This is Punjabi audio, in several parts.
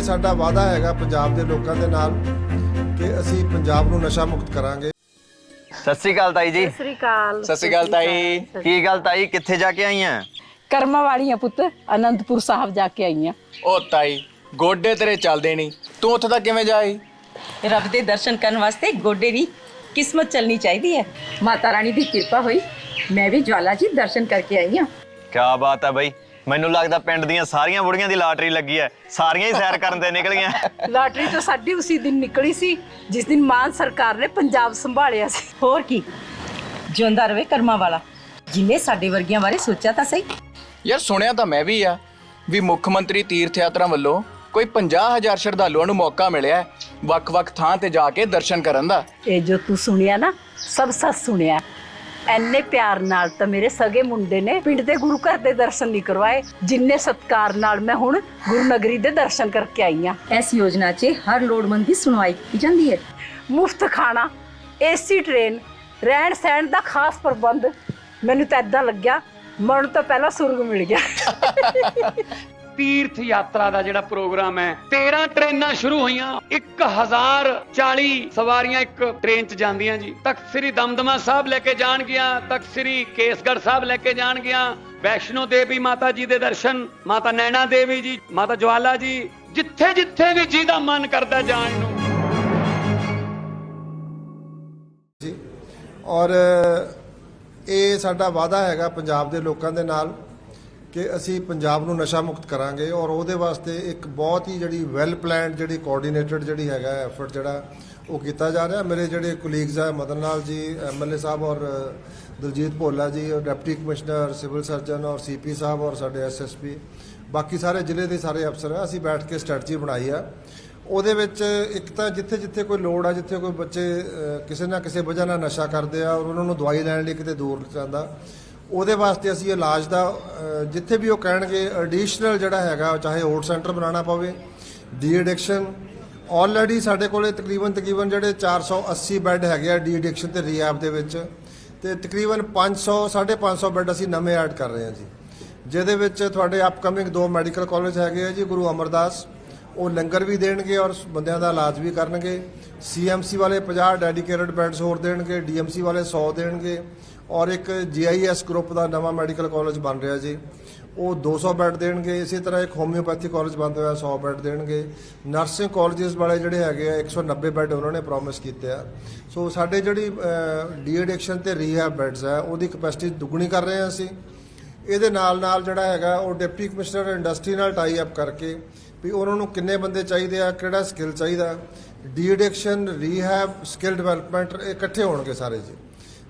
ਇਹ ਸਾਡਾ ਵਾਅਦਾ ਹੈਗਾ ਪੰਜਾਬ ਦੇ ਲੋਕਾਂ ਦੇ ਨਾਲ ਕਿ ਅਸੀਂ ਪੰਜਾਬ ਨੂੰ ਨਸ਼ਾ ਮੁਕਤ ਕਰਾਂਗੇ। ਸਤਿ ਸ੍ਰੀ ਅਕਾਲ ਤਾਈ ਜੀ। ਸਤਿ ਸ੍ਰੀ ਅਕਾਲ। ਸਤਿ ਸ਼੍ਰੀ ਅਕਾਲ ਤਾਈ। ਕੀ ਗੱਲ ਤਾਈ? ਕਿੱਥੇ ਜਾ ਕੇ ਆਈਆਂ ਕਰਮਾਂ ਵਾਲੀਆਂ ਪੁੱਤ ਅਨੰਦਪੁਰ ਸਾਹਿਬ ਜਾ ਕੇ ਆਈਆਂ ਉਹ ਤਾਈ ਗੋਡੇ ਤੇਰੇ ਚੱਲਦੇ ਨਹੀਂ। ਤੂੰ ਉੱਥੇ ਤੱਕ ਕਿਵੇਂ ਜਾਈ? ਰੱਬ ਦੇ ਦਰਸ਼ਨ ਕਰਨ ਵਾਸਤੇ ਗੋਡੇ ਦੀ ਕਿਸਮਤ ਚੱਲਣੀ ਚਾਹੀਦੀ ਹੈ। ਮਾਤਾ ਰਾਣੀ ਦੀ ਕਿਰਪਾ ਹੋਈ ਮੈਂ ਵੀ ਜਵਾਲਾ ਜੀ ਦਰਸ਼ਨ ਕਰਕੇ ਆਈ ਹਾਂ ਕੀ ਬਾਤ ਹੈ ਬਈ। ਮੈਨੂੰ ਲੱਗਦਾ ਪਿੰਡ ਦੀਆਂ ਸਾਰੀਆਂ ਬੁੜੀਆਂ ਦੀ ਲਾਟਰੀ ਲੱਗੀ ਹੈ ਸਾਰੀਆਂ ਹੀ ਸੈਰ ਕਰਨ ਤੇ ਨਿਕਲ ਗਈਆਂ। ਲਾਟਰੀ ਤਾਂ ਸਾਡੀ ਉਸੇ ਦਿਨ ਨਿਕਲੀ ਸੀ ਜਿਸ ਦਿਨ ਮਾਨ ਸਰਕਾਰ ਨੇ ਪੰਜਾਬ ਸੰਭਾਲਿਆ ਸੀ। ਹੋਰ ਕੀ? ਜਿਉਂਦਾ ਰਵੇ ਕਰਮਾਂ ਵਾਲਾ। ਜਿਨੇ ਸਾਡੇ ਵਰਗੀਆਂ ਬਾਰੇ ਸੋਚਿਆ ਤਾਂ ਸਹੀ। ਯਾਰ ਸੁਣਿਆ ਤਾਂ ਮੈਂ ਵੀ ਆ ਵੀ ਮੁੱਖ ਮੰਤਰੀ ਤੀਰਥ ਯਾਤਰਾ ਵੱਲੋਂ ਕੋਈ 50000 ਸ਼ਰਧਾਲੂਆਂ ਨੂੰ ਮੌਕਾ ਮਿਲਿਆ ਹੈ ਵੱਖ-ਵੱਖ ਥਾਂ ਤੇ ਜਾ ਕੇ ਦਰਸ਼ਨ ਕਰਨ ਦਾ। ਇਹ ਜੋ ਤੂੰ ਸੁਣਿਆ ਨਾ ਸਭ ਸੱਚ ਸੁਣਿਆ। ਐਨੇ ਪਿਆਰ ਨਾਲ ਤਾਂ ਮੇਰੇ ਸਗੇ ਮੁੰਡੇ ਨੇ ਪਿੰਡ ਦੇ ਗੁਰੂ ਘਰ ਦੇ ਦਰਸ਼ਨ ਨਹੀਂ ਕਰਵਾਏ ਜਿੰਨੇ ਸਤਕਾਰ ਨਾਲ ਮੈਂ ਹੁਣ ਗੁਰੂ ਨਗਰੀ ਦੇ ਦਰਸ਼ਨ ਕਰਕੇ ਆਈ ਆ ਇਸ ਯੋਜਨਾ 'ਚ ਹਰ ਲੋੜਵੰਦ ਦੀ ਸੁਣਵਾਈ ਕੀਤੀ ਜਾਂਦੀ ਹੈ। ਮੁਫਤ ਖਾਣਾ ਏਸੀ ਟ੍ਰੇਨ ਰਹਿਣ ਸਹਿਣ ਦਾ ਖਾਸ ਪ੍ਰਬੰਧ ਮੈਨੂੰ ਤਾਂ ਇਦਾਂ ਲੱਗਿਆ ਮਰਨ ਤੋਂ ਪਹਿਲਾਂ ਸੁਰਗ ਮਿਲ ਗਿਆ। ਤੀਰਥ ਯਾਤਰਾ ਦਾ ਜਿਹੜਾ ਪ੍ਰੋਗਰਾਮ ਹੈ 13 ਟ੍ਰੇਨਾਂ ਸ਼ੁਰੂ ਹੋਈਆਂ 1040 ਸਵਾਰੀਆਂ ਇੱਕ ਟ੍ਰੇਨ 'ਚ ਜਾਂਦੀਆਂ ਜੀ। ਤਖਤ ਸ੍ਰੀ ਦਮਦਮਾ ਸਾਹਿਬ ਲੈ ਕੇ ਜਾਣਗੀਆਂ, ਤਖਤ ਸ੍ਰੀ ਕੇਸਗੜ੍ਹ ਸਾਹਿਬ ਲੈ ਕੇ ਜਾਣਗੀਆਂ, ਵੈਸ਼ਨੋ ਦੇਵੀ ਮਾਤਾ ਜੀ ਦੇ ਦਰਸ਼ਨ, ਮਾਤਾ ਨੈਣਾ ਦੇਵੀ ਜੀ, ਮਾਤਾ ਜਵਾਲਾ ਜੀ, ਜਿੱਥੇ ਜਿੱਥੇ ਵੀ ਜਿਹਦਾ ਮਨ ਕਰਦਾ ਜਾਣ ਨੂੰ। ਜੀ, ਔਰ, ਇਹ ਸਾਡਾ ਵਾਅਦਾ ਹੈਗਾ ਪੰਜਾਬ ਦੇ ਲੋਕਾਂ ਦੇ ਨਾਲ ਕਿ ਅਸੀਂ ਪੰਜਾਬ ਨੂੰ ਨਸ਼ਾ ਮੁਕਤ ਕਰਾਂਗੇ ਔਰ ਉਹਦੇ ਵਾਸਤੇ ਇੱਕ ਬਹੁਤ ਹੀ ਜਿਹੜੀ ਵੈਲ ਪਲਾਨਡ ਜਿਹੜੀ ਕੋਆਰਡੀਨੇਟਡ ਜਿਹੜੀ ਹੈਗਾ ਐਫਰਟ ਜਿਹੜਾ ਉਹ ਕੀਤਾ ਜਾ ਰਿਹਾ। ਮੇਰੇ ਜਿਹੜੇ ਕੁਲੀਗਸ ਆ, ਮਦਨ ਲਾਲ ਜੀ ਐਮਐਲਏ ਸਾਹਿਬ ਔਰ ਦਲਜੀਤ ਭੋਲਾ ਜੀ, ਔਰ ਡਿਪਟੀ ਕਮਿਸ਼ਨਰ, ਸਿਵਲ ਸਰਜਨ ਔਰ ਸੀਪੀ ਸਾਹਿਬ ਔਰ ਸਾਡੇ ਐਸਐਸਪੀ ਬਾਕੀ ਸਾਰੇ ਜ਼ਿਲ੍ਹੇ ਦੇ ਸਾਰੇ ਅਫਸਰ ਆ, ਅਸੀਂ ਬੈਠ ਕੇ ਸਟ੍ਰੈਟਜੀ ਬਣਾਈ ਆ। ਉਹਦੇ ਵਿੱਚ ਇੱਕ ਤਾਂ ਜਿੱਥੇ ਜਿੱਥੇ ਕੋਈ ਲੋੜ ਆ, ਜਿੱਥੇ ਕੋਈ ਬੱਚੇ ਕਿਸੇ ਨਾ ਕਿਸੇ ਵਜ੍ਹਾ ਨਾਲ ਨਸ਼ਾ ਕਰਦੇ ਆ ਔਰ ਉਹਨਾਂ ਨੂੰ ਦਵਾਈ ਲੈਣ ਲਈ ਕਿਤੇ ਦੂਰ ਜਾਂਦਾ ਉਹਦੇ ਵਾਸਤੇ ਅਸੀਂ ਇਲਾਜ ਦਾ ਜਿੱਥੇ ਵੀ ਉਹ ਕਹਿਣਗੇ ਐਡੀਸ਼ਨਲ ਜਿਹੜਾ ਹੈਗਾ, ਚਾਹੇ ਹੋਰ ਸੈਂਟਰ ਬਣਾਉਣਾ ਪਵੇ ਡੀ ਐਡਿਕਸ਼ਨ ਆਲਰੇਡੀ ਸਾਡੇ ਕੋਲੇ ਤਕਰੀਬਨ ਤਕਰੀਬਨ ਜਿਹੜੇ 480 ਬੈੱਡ ਹੈਗੇ ਆ ਡੀ ਐਡਿਕਸ਼ਨ ਤੇ ਰੀਹੈਬ ਦੇ ਵਿੱਚ, ਤੇ ਤਕਰੀਬਨ 500 550 ਬੈੱਡ ਅਸੀਂ ਨਵੇਂ ਐਡ ਕਰ ਰਹੇ ਹਾਂ ਜੀ। ਜਿਹਦੇ ਵਿੱਚ ਤੁਹਾਡੇ ਅਪਕਮਿੰਗ ਦੋ ਮੈਡੀਕਲ ਕਾਲਜ ਹੈਗੇ ਆ ਜੀ, ਗੁਰੂ ਅਮਰਦਾਸ, ਉਹ ਲੰਗਰ ਵੀ ਦੇਣਗੇ ਔਰ ਬੰਦਿਆਂ ਦਾ ਇਲਾਜ ਵੀ ਕਰਨਗੇ। ਸੀਐਮਸੀ ਵਾਲੇ 50 ਡੈਡੀਕੇਟਡ ਬੈੱਡਸ ਹੋਰ ਦੇਣਗੇ ਡੀਐਮਸੀ ਵਾਲੇ 100 ਦੇਣਗੇ। ਔਰ ਇੱਕ ਜੀਆਈਐਸ ਗਰੁੱਪ ਦਾ ਨਵਾਂ ਮੈਡੀਕਲ ਕਾਲਜ ਬਣ ਰਿਹਾ ਜੀ। ਉਹ 200 ਬੈੱਡ ਦੇਣਗੇ। ਇਸੇ ਤਰ੍ਹਾਂ ਇੱਕ ਹੋਮਿਓਪੈਥੀ ਕਾਲਜ ਬਣ ਰਿਹਾ 100 ਬੈੱਡ ਦੇਣਗੇ। ਨਰਸਿੰਗ ਕਾਲਜਸ ਵਾਲੇ ਜਿਹੜੇ ਹੈਗੇ ਆ 190 ਬੈੱਡ ਉਹਨਾਂ ਨੇ ਪ੍ਰੋਮਿਸ ਕੀਤੇ ਆ। ਸੋ ਸਾਡੇ ਜਿਹੜੀ ਡੀ ਐਡਿਕਸ਼ਨ ਤੇ ਰੀਹੈਬ ਬੈੱਡਸ ਆ, ਉਹਦੀ ਕਪੈਸਿਟੀ ਦੁੱਗਣੀ ਕਰ ਰਹੇ ਆ ਅਸੀਂ। ਇਹਦੇ ਨਾਲ ਨਾਲ ਜਿਹੜਾ ਹੈਗਾ, ਉਹ ਡਿਪਟੀ ਕਮਿਸ਼ਨਰ ਇੰਡਸਟਰੀ ਨਾਲ ਟਾਈ ਅਪ ਕਰਕੇ ਵੀ ਉਹਨਾਂ ਨੂੰ ਕਿੰਨੇ ਬੰਦੇ ਚਾਹੀਦੇ ਆ, ਕਿਹੜਾ ਸਕਿੱਲ ਚਾਹੀਦਾ। De addiction rehab skill development ਇਕੱਠੇ ਹੋਣਗੇ ਸਾਰੇ ਜੀ।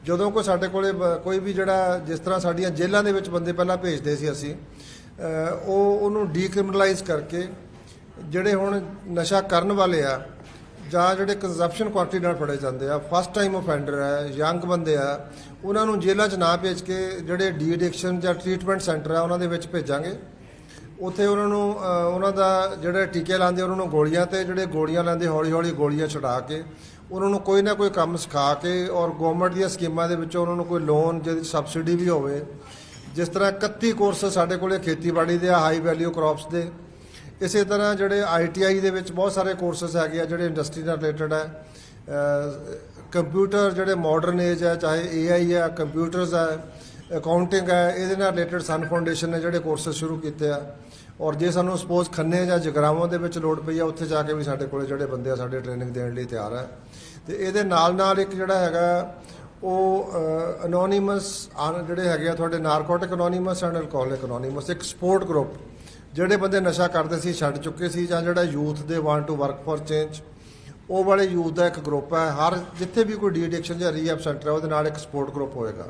ਜਦੋਂ ਕੋਈ ਸਾਡੇ ਕੋਲੇ ਕੋਈ ਵੀ ਜਿਹੜਾ ਜਿਸ ਤਰ੍ਹਾਂ ਸਾਡੀਆਂ ਜੇਲ੍ਹਾਂ ਦੇ ਵਿੱਚ ਬੰਦੇ ਪਹਿਲਾਂ ਭੇਜਦੇ ਸੀ ਅਸੀਂ ਉਹ ਉਹਨੂੰ ਡੀਕ੍ਰਿਮੀਨਲਾਈਜ਼ ਕਰਕੇ ਜਿਹੜੇ ਹੁਣ ਨਸ਼ਾ ਕਰਨ ਵਾਲੇ ਆ ਜਾਂ ਜਿਹੜੇ ਕੰਜ਼ੰਪਸ਼ਨ ਕੁਆਂਟੀਟੀ ਨਾਲ ਫੜੇ ਜਾਂਦੇ ਆ ਫਸਟ ਟਾਈਮ ਆਫੈਂਡਰ ਆ ਯੰਗ ਬੰਦੇ ਆ, ਉਹਨਾਂ ਨੂੰ ਜੇਲ੍ਹਾਂ 'ਚ ਨਾ ਭੇਜ ਕੇ ਜਿਹੜੇ ਡੀ ਐਡਿਕਸ਼ਨ ਜਾਂ ਟ੍ਰੀਟਮੈਂਟ ਸੈਂਟਰ ਆ, ਉਹਨਾਂ ਦੇ ਵਿੱਚ ਭੇਜਾਂਗੇ। ਉੱਥੇ ਉਹਨਾਂ ਨੂੰ ਉਹਨਾਂ ਦਾ ਜਿਹੜੇ ਟੀਕੇ ਲਾਉਂਦੇ ਉਹਨਾਂ ਨੂੰ ਗੋਲੀਆਂ ਤੇ ਜਿਹੜੇ ਗੋਲੀਆਂ ਲੈਂਦੇ ਹੌਲੀ ਹੌਲੀ ਗੋਲੀਆਂ ਛੁਡਾ ਕੇ ਉਹਨਾਂ ਨੂੰ ਕੋਈ ਨਾ ਕੋਈ ਕੰਮ ਸਿਖਾ ਕੇ ਔਰ ਗਵਰਨਮੈਂਟ ਦੀਆਂ ਸਕੀਮਾਂ ਦੇ ਵਿੱਚੋਂ ਉਹਨਾਂ ਨੂੰ ਕੋਈ ਲੋਨ ਜਿਹਦੀ ਸਬਸਿਡੀ ਵੀ ਹੋਵੇ। ਜਿਸ ਤਰ੍ਹਾਂ 31 ਕੋਰਸ ਸਾਡੇ ਕੋਲੇ ਖੇਤੀਬਾੜੀ ਦੇ ਆ ਹਾਈ ਵੈਲਿਊ ਕ੍ਰੌਪਸ ਦੇ। ਇਸੇ ਤਰ੍ਹਾਂ ਜਿਹੜੇ ਆਈਟੀਆਈ ਦੇ ਵਿੱਚ ਬਹੁਤ ਸਾਰੇ ਕੋਰਸਸ ਹੈਗੇ ਆ ਜਿਹੜੇ ਇੰਡਸਟਰੀ ਨਾਲ ਰਿਲੇਟਡ ਹੈ ਕੰਪਿਊਟਰ ਜਿਹੜੇ ਮਾਡਰਨ ਏਜ ਹੈ ਚਾਹੇ ਏਆਈ ਹੈ ਕੰਪਿਊਟਰਸ ਹੈ ਅਕਾਊਂਟਿੰਗ ਹੈ, ਇਹਦੇ ਨਾਲ ਰਿਲੇਟਡ ਸਨ ਫਾਊਂਡੇਸ਼ਨ ਨੇ ਜਿਹੜੇ ਕੋਰਸਸ ਸ਼ੁਰੂ ਕੀਤੇ ਆ। ਔਰ ਜੇ ਸਾਨੂੰ ਸਪੋਜ਼ ਖੰਨੇ ਜਾਂ ਜਗਰਾਵਾਂ ਦੇ ਵਿੱਚ ਲੋੜ ਪਈ ਆ, ਉੱਥੇ ਜਾ ਕੇ ਵੀ ਸਾਡੇ ਕੋਲੇ ਜਿਹੜੇ ਬੰਦੇ ਆ, ਸਾਡੇ ਟ੍ਰੇਨਿੰਗ ਦੇਣ ਲਈ ਤਿਆਰ ਹੈ ਤੇ ਇਹਦੇ ਨਾਲ ਨਾਲ ਇੱਕ ਜਿਹੜਾ ਹੈਗਾ, ਉਹ ਅਨੋਨਿਮਸ ਜਿਹੜੇ ਹੈਗੇ ਆ, ਤੁਹਾਡੇ narcotic anonymous and alcoholic anonymous ਇੱਕ ਸਪੋਰਟ ਗਰੁੱਪ ਜਿਹੜੇ ਬੰਦੇ ਨਸ਼ਾ ਕਰਦੇ ਸੀ, ਛੱਡ ਚੁੱਕੇ ਸੀ, ਜਾਂ ਜਿਹੜਾ youth they want to work for change ਉਹ ਵਾਲੇ ਯੂਥ ਦਾ ਇੱਕ ਗਰੁੱਪ ਹੈ ਹਰ, ਜਿੱਥੇ ਵੀ ਕੋਈ ਡੀ ਐਡਿਕਸ਼ਨ ਜਾਂ ਰੀਹੈਬ ਸੈਂਟਰ ਹੈ ਉਹਦੇ ਨਾਲ ਇੱਕ ਸਪੋਰਟ ਗਰੁੱਪ ਹੋਏਗਾ।